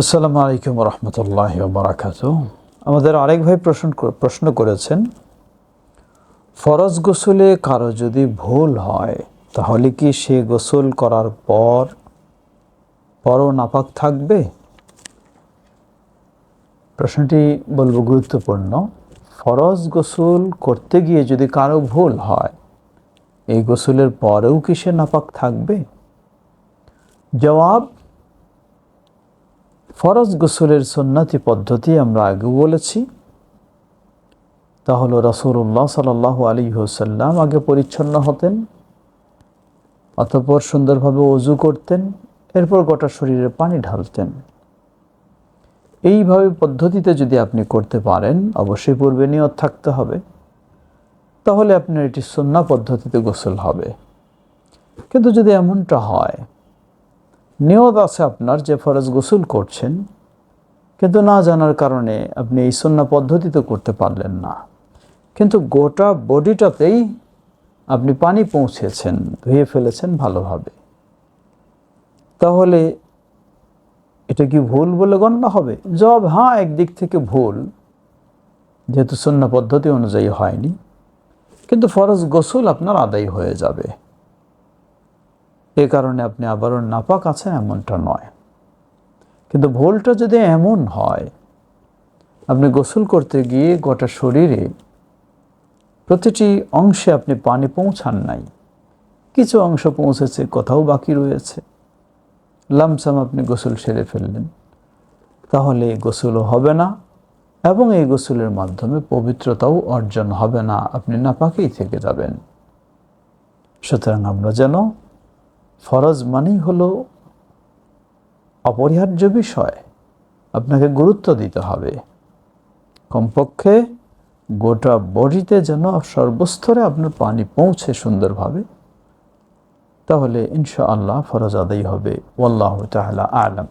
আসসালামু আলাইকুম রহমতুল্লাহ বারাকাত আমাদের আরেক ভাই প্রশ্ন প্রশ্ন করেছেন, ফরজ গোসলে কারও যদি ভুল হয়, তাহলে কি সে গোসল করার পর পরও নাপাক থাকবে? প্রশ্নটি বলব গুরুত্বপূর্ণ, ফরজ গোসল করতে গিয়ে যদি কারও ভুল হয়, এই গোসলের পরেও কি সে নাপাক থাকবে? জবাব ফরজ গোসলের সুন্নতি পদ্ধতি আমরা আগে বলেছি। তা হলো রসুল্লাহ সাল আলী হুসাল্লাম আগে পরিচ্ছন্ন হতেন, অতঃপর সুন্দরভাবে অজু করতেন, এরপর গোটা শরীরে পানি ঢালতেন। এইভাবে পদ্ধতিতে যদি আপনি করতে পারেন, অবশ্যই পূর্বে নিয়ত থাকতে হবে। তাহলে আপনার এটি সন্না পদ্ধতিতে গোসল হবে। কিন্তু যদি এমনটা হয় নিয়ত আছে আপনার যে ফরজ গোসল করছেন, কিন্তু না জানার কারণে আপনি এই সন্না পদ্ধতিতে করতে পারলেন না। কিন্তু গোটা বডিটাতেই আপনি পানি পৌঁছেছেন, ধুয়ে ফেলেছেন ভালোভাবে। তাহলে এটা কি ভুল বলে গণ্য হবে? জবাব হ্যাঁ একদিক থেকে ভুল। যেহেতু সন্না পদ্ধতি অনুযায়ী হয়নি, কিন্তু ফরজ গোসল আপনার আদায় হয়ে যাবে। এ কারণে আপনি আবারও নাপাক আছেন এমনটা নয়। কিন্তু ভুলটা যদি এমন হয়, আপনি গোসল করতে গিয়ে গোটা শরীরে প্রতিটি অংশে আপনি পানি পৌঁছান নাই। কিছু অংশ পৌঁছেছে, কোথাও বাকি রয়েছে। লামসাম আপনি গোসল সেরে ফেললেন। তাহলে এই গোসলও হবে না এবং এই গোসলের মাধ্যমে পবিত্রতাও অর্জন হবে না। আপনি নাপাকেই থেকে যাবেন। সুতরাং আমরা যেন ফরজ মানেই হলো অপরিহার্য বিষয়। আপনাকে গুরুত্ব দিতে হবে। কমপক্ষে গোটা বডিতে যেন সর্বস্তরে আপনার পানি পৌঁছে সুন্দরভাবে, তাহলে ইনশা আল্লাহ ফরজ আদায় হবে। ওল্লাহ তাহলা আলম।